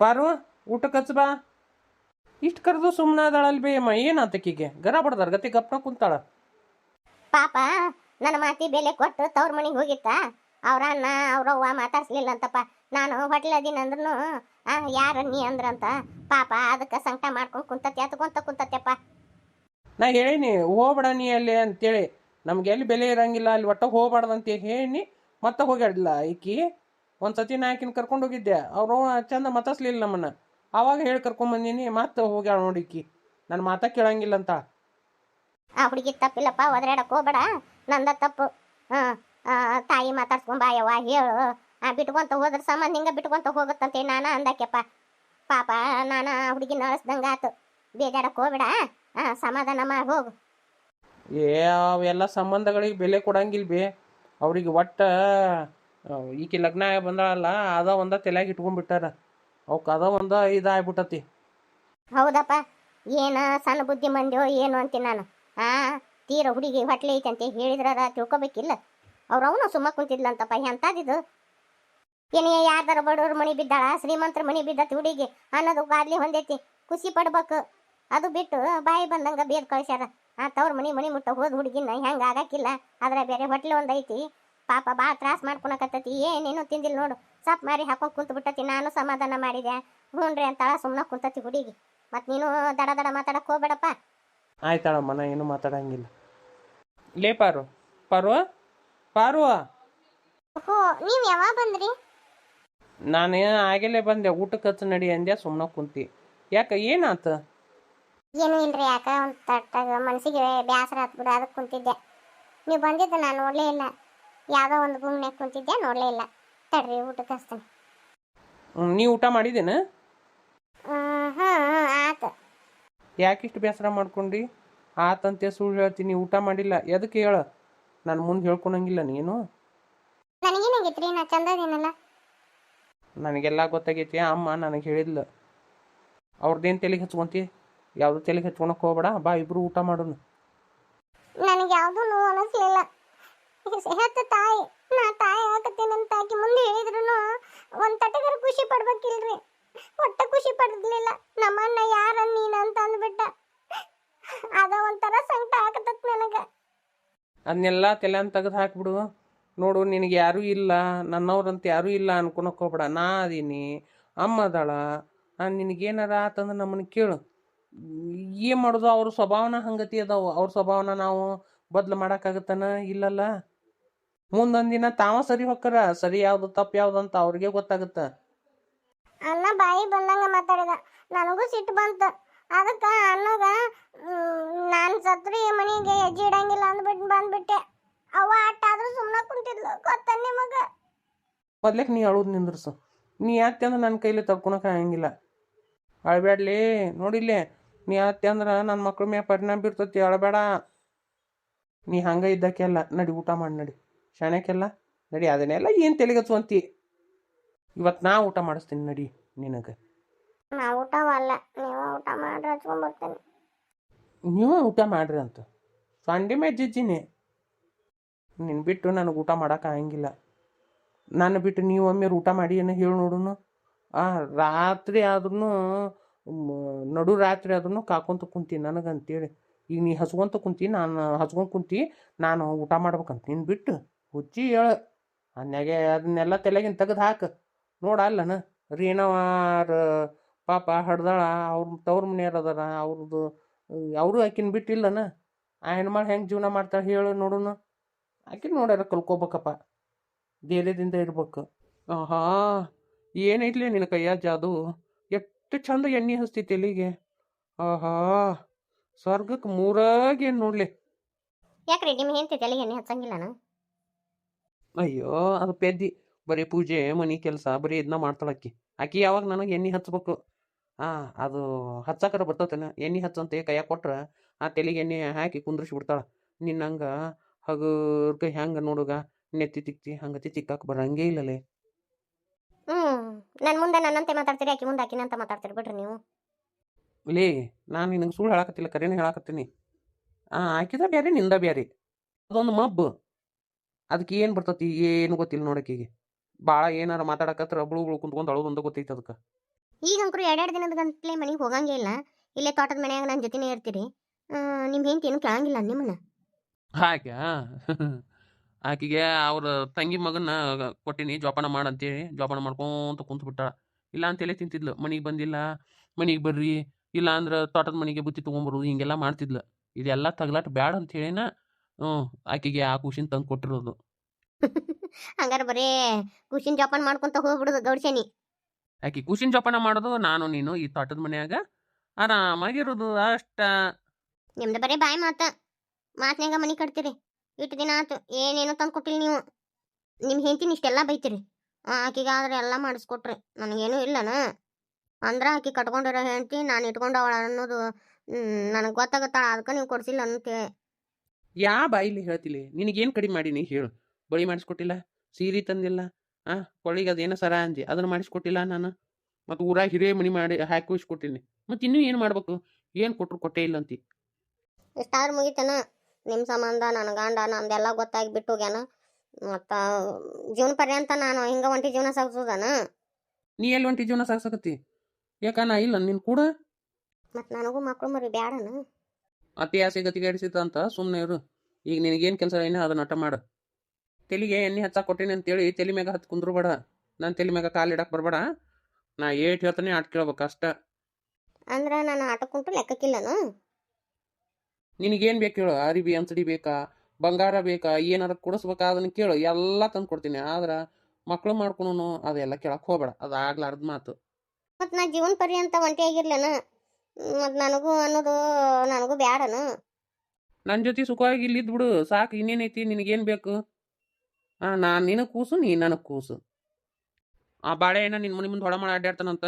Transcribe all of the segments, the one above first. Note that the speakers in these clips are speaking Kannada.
ಪಾರು ಊಟ ಹಚ್ಚ ಬಾ. ಇಷ್ಟು ಕರೆದು ಸುಮ್ಮನೆ ಅದಾಳಲ್ ಬೇ ಅಮ್ಮ ಏನಾತಕ್ಕಿಗೆ ಗರ ಬಡ್ದಾರ ಗತಿ ಗಪ್ನ ಕುಂತಾಳ. ಪಾಪ ನನ್ನ ಮಾತಿ ಬೆಲೆ ಕೊಟ್ಟು ತವ್ರ ಮನೆಗೆ ಹೋಗಿತ್ತ? ಅವ್ರ ಅಣ್ಣ ಅವ್ರವ್ವ ಮಾತಾಡ್ಸ್ಲಿಲ್ಲ ಅಂತಪ್ಪ. ನಾನು ಹೊಟ್ಲದೀನಿ ಅಂದ್ರೂ ಆ ಯಾರ ನೀ ಅಂದ್ರಂತ ಪಾಪ ಅದಕ್ಕೆ ಸಂಕಟ ಮಾಡ್ಕೊಂಡು ಕುಂತತಿ ಅತ್ಕೊಂತ ಕುಂತತ್ಯಪ್ಪ. ನಾ ಹೇಳಿನಿ ಹೋಗ್ಬೇಡ ನೀ ಅಲ್ಲಿ ಅಂತೇಳಿ. ನಮ್ಗೆ ಎಲ್ಲಿ ಬೆಲೆ ಇರಂಗಿಲ್ಲ ಅಲ್ಲಿ ಒಟ್ಟ ಹೋಗ್ಬಾರ್ದಂತ ಹೇಳಿ ಮತ್ತೆ ಹೋಗ್ಯಾಡಲ್ಲ ಈಕಿ? ಒಂದು ಸತಿ ನಾ ಆಕಿನ ಕರ್ಕೊಂಡು ಹೋಗಿದ್ದೆ. ಅವರು ಚಂದ ಮತಸ್ಲಿಲ್ಲ ನಮ್ಮನ್ನ. ಆವಾಗ ಹೇಳಿ ಕರ್ಕೊಂಬಂದೀನಿ ಮತ್ತೆ ಹೋಗ್ಯಾಳ ನೋಡಿಕಿ ನನ್ನ ಮಾತಾ ಕೇಳಂಗಿಲ್ಲ ಅಂತ ಆ ಹುಡುಗಿ ತಪ್ಪಿಲ್ಲಪ್ಪ ಒದರಾಡಕ್ ಹೋಗ್ಬೇಡ. ನಂದ ತಪ್ಪು. ಹಾಂ ತಾಯಿ ಮಾತಾಡ್ಸ್ಕೊಂಬಾ ಯವ್ವ ಹೇಳು. ಆ ಬಿಟ್ಕೊಂತ ಹೋದ್ರ ಸಂಬಂಧ ಹಿಂಗ ಬಿಟ್ಕೊಂತ ಹೋಗುತ್ತಂತೆ ನಾನ ಅಂದಕ್ಕೆಪ್ಪ ಪಾಪ ನಾನ ಹುಡುಗಿ ಹುಡುಗಿನ ಅಳಿಸ್ದಂಗ ಆತು. ಬೇಜಾಡಕ್ ಹೋಗ್ಬೇಡ. ಹಾ ಸಮಾಧಾನ ಮಾಡಿ ಹೋಗು. ಏ ಅವೆಲ್ಲ ಸಂಬಂಧಗಳಿಗೆ ಬೆಲೆ ಕೊಡಂಗಿಲ್ಲ ಬಿ. ಅವ್ರಿಗೆ ಒಟ್ಟ ಈಕಿ ಲಗ್ನ ಆಗಿ ಬಂದಾಳಲ್ಲ, ಅದ ಒಂದ ತಲೆಯಾಗ ಇಟ್ಕೊಂಡ್ಬಿಟ್ಟಾರ. ಅವಕ್ಕೆ ಅದ ಒಂದ ಇದಾಗ್ಬಿಟ್ಟತಿ. ಹೌದಪ್ಪ, ಏನ ಸಣ್ಣ ಬುದ್ಧಿ ಮಂದ್ಯೋ ಏನು ಅಂತೀನಿ ನಾನು. ಆ, ತೀರ ಹುಡುಗಿ ಹೊಟ್ಲೆ ಅಂತ ಹೇಳಿದ್ರ ತಿಳ್ಕೊಬೇಕಿಲ್ಲ. ಅವ್ರು ಅವನು ಸುಮ್ಮ ಕುಂತಿದ್ಲಂತಪ್ಪ, ಎಂತಾದಿದು? ಏನೇ ಯಾರ್ದಾರ ಬಡವ್ರ ಮನಿ ಬಿದ್ದಾಳ, ಶ್ರೀಮಂತರ ಮನಿ ಬಿದ್ದತಿ ಹುಡುಗಿ, ಅನ್ನೋದು ಗಾದ್ಲಿ ಹೊಂದೈತಿ. ಖುಷಿ ಪಡ್ಬೇಕು. ಅದು ಬಿಟ್ಟು ಬಾಯಿ ಬಂದಂಗ ಬೇದ್ ಕಳ್ಸ್ಯಾರ. ಆ ತವ್ರ ಮನಿ ಮನಿ ಮುಟ್ಟ ಹೋದ ಹುಡುಗಿನ ಹೆಂಗ ಆಗಾಕಿಲ್ಲ. ಆದ್ರೆ ಬೇರೆ ಹೊಟ್ಲೆ ಒಂದೈತಿ ಪಾಪ ಬಾ ತ್ರಾಸ ಮಾಡ್ಕೊಳಕತ್ತತಿ. ಏನೇನು ತಿಂದಿಲ್ಲ ನೋಡು. ಸಪ್ ಮಾರಿ ಹಾಕೊಂಡು ಕುಂತು ಬಿಟ್ಟತಿ ನಾನು ಸಮಾಧಾನ ಮಾಡಿದೆ. ಹ್ಞೂನ್ರಿ ಅಂತಾಳ ಸುಮ್ಮನೆ ಕುಂತತಿ ಹುಡುಗಿ. ಮತ್ತೆ ನೀನು ದಡ ದಡ ಮಾತಾಡಕ್ಕೆ ಹೋಗ್ಬೇಡಪ್ಪ. ಆಯ್ತಾಳ ಮನ ಏನು ಮಾತಾಡಂಗಿಲ್ಲ. ಲೇ ಪಾರು. ಪಾರು? ಪಾರು? ಓಹೋ ನೀವು ಯಾವಾಗ ಬಂದ್ರಿ? ನಾನು ಆಗಲೇ ಬಂದೆ. ಊಟಕ್ಕೆ ಹಚ್ಚ ನಡಿ ಅಂದೆ ಸುಮ್ಮನೆ ಕುಂತಿ. ಯಾಕೆ ಏನಾತ? ಏನು ಇಲ್ರಿ ಯಾಕ ಒಂದು ತಟ್ಟಾಗ ಮನಸ್ಸಿಗೆ ಬೇಸರ ಹತ್ಬಿಡ ಅದಕ್ಕೆ ಕುಂತಿದ್ದೆ. ನೀವು ಬಂದಿದ್ದು ನಾನು ನೋಡಲೇ ಇಲ್ಲ. ಯಾವ್ದೋ ಒಂದು ಭೂಮಿನ್ಯಾಗ ಕುಂತಿದ್ದೆ ನೋಡ್ಲೇ ಇಲ್ಲ. ತಡ್ರಿ ಊಟಕ್ಕೆ ಹಚ್ತೀನಿ. ನೀ ಊಟ ಮಾಡಿದೇನ ಹಾಂ ಆತು. ಯಾಕಿಷ್ಟು ಬೇಸರ ಮಾಡ್ಕೊಂಡ್ರಿ? ಆತಂತೆ ಸುಳ್ಳು ಹೇಳ್ತೀನಿ ಊಟ ಮಾಡಿಲ್ಲ. ಎದಕ್ಕೆ ಹೇಳ? ನಾನು ಮುಂದೆ ಹೇಳ್ಕೊಳಂಗಿಲ್ಲ ನೀನು. ನನಗೇನಾಗೈತ್ರಿ ನಾ ಚಂದದೇನಲ್ಲ ನನಗೆಲ್ಲ ಗೊತ್ತಾಗೈತಿ ಅಮ್ಮ ನನಗೆ ಹೇಳಿದ್ಲು. ಅವ್ರದ್ದೇನು ತಲೆಗೆ ಹಚ್ಕೊಂತಿ? ಯಾವುದು ತಲೆಗೆ ಹಚ್ಕೊಳಕ್ ಹೋಗ್ಬೇಡ ಬಾ ಇಬ್ರು ಊಟ ಮಾಡೋಣ. ನನಗೆ ಯಾವುದೂ ನೋವು ಅನಿಸ್ಲಿಲ್ಲ. ಹೆತ್ತ ತಾಯಿ, ನಾ ತಾಯಿ ಆಗತ್ತೇನಂತ ಆಕಿ ಮುಂದೆ ಹೇಳಿದ್ರು ಒಂದ್ ತಟಗರ ಖುಷಿ ಪಡ್ಬೇಕಿಲ್ರಿ. ಒಟ್ಟ ಖುಷಿ ಪಡ್ಲಿಲ್ಲ ನಮ್ಮನ್ನ ಯಾರ ನೀನ ಅಂತ ಅಂದ್ಬಿಟ್ಟ. ಅದ ಒಂಥರ ಸಂಕಟ ಆಗತ್ತತ್ ನನಗ. ಅದನ್ನೆಲ್ಲ ತಲೆ ಅಂತ ತೆಗೆದು ಹಾಕ್ಬಿಡು. ನೋಡು, ನಿನಗೆ ಯಾರೂ ಇಲ್ಲ. ನನ್ನವ್ರಂತ ಯಾರೂ ಇಲ್ಲ ಅನ್ಕೊಳಕ್ ಹೋಗ್ಬೇಡ. ನಾ ಅದೀನಿ. ಅಮ್ಮ ಅದಾಳ. ನಿನಗೇನಾರ ಆತಂದ್ರೆ ನಮ್ಮನ್ನ ಕೇಳು. ಏನು ಮಾಡೋದು? ಅವ್ರ ಸ್ವಭಾವನ ಹಂಗತಿ ಅದಾವ. ಅವ್ರ ಸ್ವಭಾವನ ನಾವು ಬದ್ಲು ಮಾಡೋಕ್ಕಾಗತ್ತನ? ಇಲ್ಲಲ್ಲ. ಮುಂದೊಂದು ದಿನ ತಾವ ಸರಿ ಹೊಕ್ಕರ ಸರಿ ಯಾವ್ದು ತಪ್ಪು ಯಾವ್ದು ಅಂತ ಅವ್ರಿಗೆ ಗೊತ್ತಾಗುತ್ತ. ಅಣ್ಣ ಬಾಯಿ ಬಂದಂಗ ಮಾತಾಡಿದ. ನನಗೂ ಸಿಟ್ಟು ಬಂತು. ಅದಕ್ಕ ಅಣ್ಣಗ ನಾನು ಸತ್ರು ಮನೆಗೆ ಹೆಜ್ಜೆ ಇಡಂಗಿಲ್ಲ ಅಂದ್ಬಿಟ್ಟು ಬಂದ್ಬಿಟ್ಟೆ. ಅವ ಆಟ ಆದ್ರೂ ಸುಮ್ಮನೆ ಕುಂತಿದ್ಲು. ಗೊತ್ತ ನಿಮಗ? ಮೊದ್ಲೇಕ್ ನೀ ಅಳುದ್ ನಿಂದ್ರಸು. ನೀ ಯಾಕೆ ಅಂದ್ರೆ ನನ್ನ ಕೈಲಿ ತಡ್ಕೊಳಕ್ ಆಗಂಗಿಲ್ಲ. ಅಳಬೇಡ್ಲಿ ನೋಡಿಲ್ಲೇ ನೀ ಯಾತ್ತೆ ಅಂದ್ರೆ ನನ್ನ ಮಕ್ಳ ಮ್ಯಾಗ ಪರಿಣಾಮ ಬೀರ್ತತಿ ಅಳಬೇಡ ನೀ ಹಂಗೆ ಇದ್ದಕ್ಕೆಲ್ಲ ನಡಿ ಊಟ ಮಾಡಿ ನಡಿ. ಶಾಣ್ಯಕ್ಕೆಲ್ಲ ನಡಿ ಅದನ್ನೆಲ್ಲ ಏನು ಅಂತಿ ಇವತ್ತು ನಾ ಊಟ ಮಾಡಿಸ್ತೀನಿ ನಡಿ ನಿನಗೆ. ನಾ ಊಟವಲ್ಲ ನೀವು ಊಟ ಮಾಡ್ರಿ ಹಚ್ಕೊಂಡ್ಬರ್ತೀನಿ ನೀವು ಊಟ ಮಾಡ್ರಿ ಅಂತ. ಸಂಡಿ ಮೆಜ್ಜಿಜ್ಜಿನಿ ಜಿಜ್ಜಿನಿ. ನಿನ್ನ ಬಿಟ್ಟು ನನಗೆ ಊಟ ಮಾಡೋಕೆ ಆಗಂಗಿಲ್ಲ. ನಾನು ಬಿಟ್ಟು ನೀವು ಒಮ್ಮೆ ಊಟ ಮಾಡಿ ಏನೋ ಹೇಳಿ ನೋಡುನು? ಆ ರಾತ್ರಿ ಆದ್ರೂ ನಡು ರಾತ್ರಿ ಆದ್ರೂ ಕಾಕೊಂತ ಕುಂತಿ ನನಗಂತೇಳಿ. ಈಗ ನೀ ಹಚ್ಕೊಂತ ಕುಂತಿ ನಾನು ಹಚ್ಕೊಂಡು ಕುಂತಿ ನಾನು ಊಟ ಮಾಡ್ಬೇಕಂತ ನಿನ್ನ ಬಿಟ್ಟು. ಹುಚ್ಚಿ ಹೇಳ. ಅನ್ಯಾಗೆ ಅದನ್ನೆಲ್ಲ ತಲೆಗಿನ ತೆಗೆದು ಹಾಕು. ನೋಡ ಅಲ್ಲನ. ರೀನವಾರ ಪಾಪ ಹಡ್ದಾಳ. ಅವ್ರ ತವ್ರ ಮನೆಯವ್ರು ಅದಾರ. ಅವ್ರದ್ದು ಅವರು ಆಕಿನ ಬಿಟ್ಟಿಲ್ಲನ ಆ ಹೆಣ್ಮಾಳು ಹೆಂಗೆ ಜೀವನ ಮಾಡ್ತಾಳೆ ಹೇಳು ನೋಡೋಣ ಆಕಿನ ನೋಡ್ಯಾರ ಕಲ್ಕೋಬೇಕಪ್ಪ. ಧೈರ್ಯದಿಂದ ಇರ್ಬೇಕು. ಆಹಾ ಏನೈತ್ಲಿ ನಿನ್ನ ಕೈಯ ಜಾದು? ಎಷ್ಟು ಚಂದ ಎಣ್ಣೆ ಹಚ್ತಿ ಎಲ್ಲಿಗೆ ಆಹಾ ಸ್ವರ್ಗಕ್ಕೆ ಮೂರಾಗಿ ಏನು ನೋಡ್ಲಿ? ಯಾಕ್ರಿ ನಿಮ್ಮ ಹೆಂಡತಿ ತಲೆಗೆ ಎಣ್ಣೆ ಹಚ್ಚಂಗಿಲ್ಲನ? ಅಯ್ಯೋ ಅದು ಪೆದ್ದಿ. ಬರೀ ಪೂಜೆ ಮನೆ ಕೆಲಸ ಬರೀ ಇದನ್ನ ಮಾಡ್ತಾಳಕ್ಕಿ ಆಕಿ. ಯಾವಾಗ ನನಗೆ ಎಣ್ಣೆ ಹಚ್ಚಬೇಕು ಹಾಂ ಅದು ಹಚ್ಚಾಕರ ಬರ್ತತೇನ? ಎಣ್ಣೆ ಹಚ್ಚಂತೆ ಕೈಯಾಗ ಕೊಟ್ರೆ ಆ ತೆಲಿಗೆ ಎಣ್ಣೆ ಹಾಕಿ ಕುಂದ್ರಿಸಿ ಬಿಡ್ತಾಳೆ. ನಿನ್ನಂಗೆ ಹಗುರ್ಗ ಹೆಂಗೆ ನೋಡುಗ? ನೆತ್ತಿ ತಿಕ್ತಿ ಹಂಗತಿ ತಿಕ್ಕಾಕ ಬರಂಗೇ ಇಲ್ಲಲೇ. ಹ್ಞೂ ನನ್ನ ಮುಂದೆ ನನ್ನಂತೆ ಮಾತಾಡ್ತೀರಿ ಆಕಿ ಮುಂದೆ ಆಕಿನಂತ ಮಾತಾಡ್ತೀರಿ ಬಿಡ್ರಿ ನೀವು. ಲೇ ನಾನು ನಿನಗೆ ಸುಳ್ಳು ಹೇಳಕತ್ತಿಲ್ಲ ಕರೇನೆ ಹೇಳಕತ್ತೀನಿ. ಆ ಆಕಿದ ಬ್ಯಾರಿ ನಿಂದ ಬ್ಯಾರಿ. ಅದೊಂದು ಮಬ್ಬು. ಅದಕ್ಕೆ ಏನು ಬರ್ತತಿ ಏನು ಗೊತ್ತಿಲ್ಲ ನೋಡಕ್ಕೀಗೆ ಭಾಳ ಏನಾರ ಮಾತಾಡಕತ್ರ ಬಳು ಬಳು ಕುಂತ್ಕೊಂಡು ಅಳೋದೊಂದು ಗೊತ್ತೈತೆ ಅದಕ್ಕೆ. ಈಗ ಅಂಕರು ಎರಡೆರಡು ದಿನದ ಗಂಟ್ಲೆ ಮನೆಗೆ ಹೋಗಂಗೇ ಇಲ್ಲ. ಇಲ್ಲೇ ತೋಟದ ಮನ್ಯಾಗ ನನ್ನ ಜೊತೆನೇ ಇರ್ತೀರಿ ನಿಮ್ಮ ಹೆಂಡತಿ ಏನು ಕೇಳಂಗಿಲ್ಲ ನಿಮ್ಮನ್ನ? ಹಾಗೆ ಆಕಿಗೆ ಅವ್ರ ತಂಗಿ ಮಗನ ಕೊಟ್ಟಿನಿ ಜೋಪಾನ ಮಾಡಂತೇಳಿ ಜೋಪಾನ ಮಾಡ್ಕೊಂತ ಕುಂತು ಬಿಟ್ಟ ಇಲ್ಲ ಅಂತೇಳಿ ತಿಂತಿದ್ಲು. ಮನೆಗೆ ಬಂದಿಲ್ಲ. ಮನೆಗೆ ಬರ್ರಿ. ಇಲ್ಲ ಅಂದ್ರೆ ತೋಟದ ಮನೆಗೆ ಬುತ್ತಿ ತೊಗೊಂಬರೋದು ಹಿಂಗೆಲ್ಲ ಮಾಡ್ತಿದ್ಲು. ಇದೆಲ್ಲ ತಗ್ಲಾಟ್ ಬ್ಯಾಡ ಅಂತ ಹೇಳಿನ ಹ್ಞೂ ಆಕೆಗೆ ಆ ಕುಶಿನ್ ತಂದು ಕೊಟ್ಟಿರೋದು. ಹಂಗಾರೆ ಬರೀ ಕುಶಿನ್ ಜೋಪಾನ ಮಾಡ್ಕೊಂತ ಹೋಗ್ಬಿಡುದು ಗೌಡ್ಸೇನಿ. ಆಕೆ ಕುಶಿನ್ ಜೋಪಾನ ಮಾಡೋದು ನಾನು ನೀನು ಈ ತೋಟದ ಮನ್ಯಾಗ. ಆರಾಮಾಗಿರೋದು ಅಷ್ಟ. ನಿಮ್ದು ಬರೀ ಬಾಯಿ ಮಾತ. ಮಾತ್ನ್ಯಾಗ ಮನೆ ಕಟ್ತೀರಿ. ಇಟ್ಟು ದಿನ ಆತು ಏನೇನೋ ತಂದು ಕೊಟ್ಟಿಲ್ಲ ನೀವು. ನಿಮ್ಮ ಹೆಂಡತಿನ ಇಷ್ಟೆಲ್ಲ ಬೈತೀರಿ. ಆದ್ರೆ ಎಲ್ಲ ಮಾಡಿಸ್ಕೊಟ್ರಿ. ನನಗೇನು ಇಲ್ಲನ. ಅಂದ್ರೆ ಆಕೆ ಕಟ್ಕೊಂಡಿರೋ ಹೆಂಡತಿ ನಾನು ಇಟ್ಕೊಂಡವಳ ಅನ್ನೋದು ನನಗೆ ಗೊತ್ತಾಗತ್ತ ಅದಕ್ಕೆ ನೀವು ಕೊಡ್ಸಿಲ್ಲ ಅಂತ ಯಾ ಬಾಯಿಲಿ ಹೇಳ್ತಿಲಿ? ನಿನಗೇನು ಕಡಿಮೆ ಮಾಡೀನಿ ಹೇಳು. ಬಳಿ ಮಾಡಿಸ್ಕೊಟ್ಟಿಲ್ಲ? ಸೀರೆ ತಂದಿಲ್ಲ? ಆ ಕೊಳ್ಳಿಗೆ ಅದೇನೋ ಸರ ಅಂದಿ. ಅದನ್ನು ಮಾಡಿಸ್ಕೊಟ್ಟಿಲ್ಲ ನಾನು? ಮತ್ತು ಊರಾಗ ಹಿರಿಯ ಮಣಿ ಮಾಡಿ ಹಾಕಿ ಕೊಟ್ಟಿನಿ ಮತ್ತು ಇನ್ನೂ ಏನು ಮಾಡ್ಬೇಕು? ಏನು ಕೊಟ್ಟರು ಕೊಟ್ಟೇ ಇಲ್ಲ ಅಂತಿ. ಇಷ್ಟಾದ್ರೂ ಮುಗಿತನ? ನಿಮ್ಮ ಸಂಬಂಧ ನನ್ನ ಗಂಡ ನಂದೆಲ್ಲ ಗೊತ್ತಾಗಿ ಬಿಟ್ಟು ಹೋಗ್ಯಾನ. ಮತ್ತು ಜೀವನ ಪರ್ಯಂತ ನಾನು ಹಿಂಗೆ ಒಂಟಿ ಜೀವನ ಸಾಗಿಸೋದನ? ನೀ ಎಲ್ಲಿ ಒಂಟಿ ಜೀವನ ಸಾಗಿಸಕತ್ತಿ? ಯಾಕ ನಾ ಇಲ್ಲ ನಿನ್ನ ಕೂಡ? ಮತ್ತು ನನಗೂ ಮಕ್ಕಳು ಮರಿ ಬ್ಯಾಡನ? ಅತಿ ಆಸೆ ಗತಿಗೇಡಿಸಿತ ಅಂತ ಸುಮ್ಮನೆ ಇರು. ಈಗ ನಿನಗೇನು ಕೆಲಸ ಏನೇ ಅದನ್ನ ನಟ ಮಾಡು. ತೆಲಿಗೆ ಎಣ್ಣೆ ಹಚ್ಚಾಕ್ ಕೊಟ್ಟಿನಿ ಅಂತೇಳಿ ತೆಲಿ ಮ್ಯಾಗ ಹತ್ತು ಕುಂದ್ರು ಬೇಡ ನಾನು ತೆಲಿ ಮ್ಯಾಗ ಕಾಲು ಇಡಕ್ಕೆ ಬರಬೇಡ. ನಾ ಏಟ್ ಹೇಳ್ತಾನೆ ಆಟ ಕೇಳ್ಬೇಕು ಅಷ್ಟ. ಅಂದ್ರೆ ನಾನು ಆಟಕ್ಕುಂಟು ಲೆಕ್ಕಕ್ಕಿಲ್ಲನು? ನಿನಗೇನು ಬೇಕು ಹೇಳು? ಅರಿಬಿ ಅಂಸಡಿ ಬೇಕಾ? ಬಂಗಾರ ಬೇಕಾ? ಏನಾರ ಕೊಡಿಸ್ಬೇಕಾ? ಅದನ್ನ ಕೇಳು. ಎಲ್ಲ ತಂದು ಕೊಡ್ತೀನಿ. ಆದ್ರೆ ಮಕ್ಕಳು ಮಾಡ್ಕೊಂಡು ಅದೆಲ್ಲ ಕೇಳಕ್ಕೆ ಹೋಗ್ಬೇಡ. ಅದು ಆಗ್ಲಾರ್ದ ಮಾತು. ಮತ್ತೆ ನಾ ಜೀವನ ಪರ್ಯಂತ ಒಂಟಿ ಆಗಿರ್ಲೇನ? ಮತ್ತು ನನಗೂ ಅನ್ನೋದು ನನಗೂ ಬ್ಯಾಡನು. ನನ್ನ ಜೊತೆ ಸುಖವಾಗಿ ಇಲ್ಲಿದ್ದು ಬಿಡು. ಸಾಕು ಇನ್ನೇನೈತಿ? ನಿನಗೇನು ಬೇಕು? ಹಾಂ ನಾನು ನಿನಗೆ ಕೂಸು ನೀ ನನಗೆ ಕೂಸು. ಆ ಬಾಳೆಹಣ್ಣ ನಿನ್ನ ಮನೆ ಮುಂದೆ ಹೊಳ ಮಾಡಿ ಅಡ್ಡಾಡ್ತಾನಂತ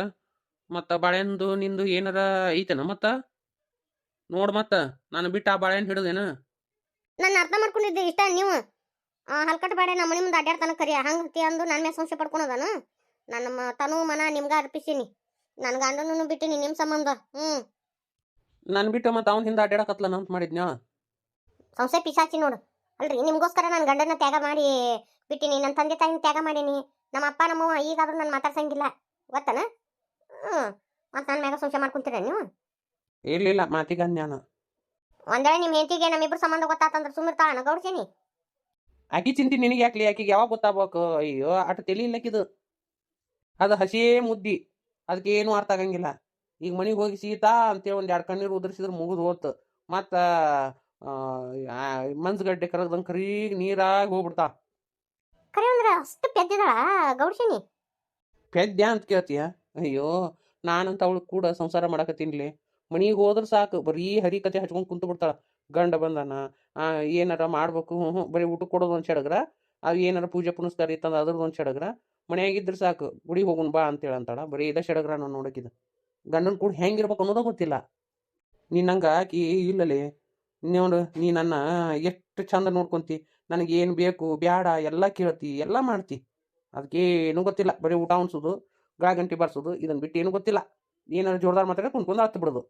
ಮತ್ತು ಬಾಳೆಂದು ನಿಂದು ಏನಾರ ಐತನ ಮತ್ತು? ನೋಡು ಮತ್ತೆ ನಾನು ಬಿಟ್ಟು ಆ ಬಾಳೆಹಣ್ಣು ಹಿಡಿದೇನ? ನಾನು ಅರ್ಥ ಮಾಡ್ಕೊಂಡಿದ್ದೆ ಇಷ್ಟ ನೀವು? ಹಲ್ಕಟ್ ಬಾಳೆ ನಮ್ಮ ಮನೆ ಮುಂದೆ ಅಡ್ಡಾಡ್ತಾನ ಕರಿ ಹಂಗೆ ಅಂದು ನನ್ನ ಮೇಲೆ ಸಂಶಯ ಪಡ್ಕೊಳೋದನು ನನ್ನ ತನು ಮನ ನಿಮ್ಗೆ ಅರ್ಪಿಸೀನಿ. ನನ್ನ ಗಂಡನೂ ಬಿಟ್ಟಿನಿ ನಿಮ್ಮ ಸಂಬಂಧ ಹ್ಞೂ ನಾನು ಬಿಟ್ಟು ಮತ್ತೆ ಅವ್ನ ಹಿಂದೆ ಅಡ್ಡಾಡಕತ್ಲನ ಅಂತ ಮಾಡಿದ್ನ್ಯಾ? ಸಂಸೆ ಪಿಸಾಚಿ ನೋಡು. ಅಲ್ರಿ ನಿಮ್ಗೋಸ್ಕರ ನನ್ನ ಗಂಡನ ತ್ಯಾಗ ಮಾಡಿ ಬಿಟ್ಟಿನಿ ನನ್ನ ತಂದೆ ತಾಯಿನ ತ್ಯಾಗ ಮಾಡೀನಿ ನಮ್ಮ ಅಪ್ಪ ನಮ್ಮವ್ವ ಈಗಾದ್ರೂ ನಾನು ಮಾತಾಡ್ಸಂಗಿಲ್ಲ ಗೊತ್ತನ? ಹ್ಞೂ ಮತ್ತು ನನ್ನ ಮ್ಯಾಗ ಸಂಶಯ ಮಾಡ್ಕೊಂತೀರ ನೀವು? ಇರಲಿಲ್ಲ ಮಾತಿಗೆ ಅನ್ಯಾನ. ಒಂದೇ ನಿಮ್ಮ ಹೆಂಡತಿಗೆ ನಮ್ಮಿಬ್ರು ಸಂಬಂಧ ಗೊತ್ತಾತಂದ್ರೆ ಸುಮ್ಮಿರ್ತಾಳ ಗೌಡ್ಸೀನಿ. ಆಕಿ ಚಿಂತಿ ನಿನಗೆ ಯಾಕ್ಲಿ ಆಕಿಗೆ ಯಾವಾಗ ಗೊತ್ತಾಗ್ಬೇಕು? ಅಯ್ಯೋ ಅಟ ತಲೆ ಇಲ್ಲಕ್ಕಿದು ಅದು ಹಸಿಯೇ ಮುದ್ದಿ. ಅದಕ್ಕೆ ಏನು ಅರ್ಥ ಆಗಂಗಿಲ್ಲ. ಈಗ ಮನೆಗೆ ಹೋಗಿ ಸೀತಾ ಅಂತೇಳಿ ಒಂದು ಎರಡು ಕಣ್ಣೀರು ಉದುರಿಸಿದ್ರೆ ಮುಗಿದು ಹೋತು. ಮತ್ತು ಮಂಜುಗಡ್ಡೆ ಕರಗ್ದಂಗೆ ಕರೀಗ್ ನೀರಾಗಿ ಹೋಗ್ಬಿಡ್ತಾ. ಕರೆ ಅಂದ್ರೆ ಅಷ್ಟು ಪೆದ್ದಿದಾಳ ಗೌಡ್ಸೇನಿ? ಪೆದ್ಯ ಅಂತ ಕೇಳ್ತೀಯ? ಅಯ್ಯೋ ನಾನಂತ ಅವಳು ಕೂಡ ಸಂಸಾರ ಮಾಡಕತ್ತೀನಿಲಿ ಮನೆಗೆ ಹೋದ್ರೆ ಸಾಕು. ಬರೀ ಹರಿ ಕತೆ ಹಚ್ಕೊಂಡು ಕುಂತು ಬಿಡ್ತಾಳ. ಗಂಡ ಬಂದಾನ ಏನಾರ ಮಾಡ್ಬೇಕು ಹ್ಞೂ ಹ್ಞೂ ಬರೀ ಊಟ ಕೊಡೋದು ಒಂದು ಚಡಗ್ರ ಅದು ಏನಾರ ಪೂಜೆ ಪುನಸ್ಕಾರ ಇತ್ತಂದ್ರೆ ಅದ್ರದ್ದು ಒಂದು ಸೆಡಗ್ರ ಮನೆಯಾಗಿದ್ರೆ ಸಾಕು, ಗುಡಿ ಹೋಗೋಣ ಬಾ ಅಂತೇಳಿ ಅಂತಾಳ. ಬರೀ ಇದ ಶಡಗ್ರ ನಾನು ನೋಡಕ್ಕಿದ ಗಂಡನ ಕೂಡ ಹೆಂಗಿರ್ಬೇಕು ಅನ್ನೋದ ಗೊತ್ತಿಲ್ಲ. ನಿನ್ನಂಗ ಆಕಿ ಇಲ್ಲಲೇ ನೋಡು, ನೀ ನನ್ನ ಎಷ್ಟು ಚಂದ ನೋಡ್ಕೊಂತಿ, ನನಗೆ ಏನು ಬೇಕು, ಬ್ಯಾಡ, ಎಲ್ಲ ಕೇಳ್ತಿ, ಎಲ್ಲ ಮಾಡ್ತಿ. ಅದಕ್ಕೆ ಏನು ಗೊತ್ತಿಲ್ಲ. ಬರೀ ಊಟ ಉಣ್ಸೋದು, ಗಳ ಗಂಟೆ ಬರ್ಸೋದು ಇದನ್ನ ಬಿಟ್ಟು ಏನು ಗೊತ್ತಿಲ್ಲ. ಏನಾದ್ರು ಜೋರ್ದಾರ್ ಮಾತಾಡ ಕುಂತ್ಕೊಂಡು ಹತ್ತು ಬಿಡೋದು.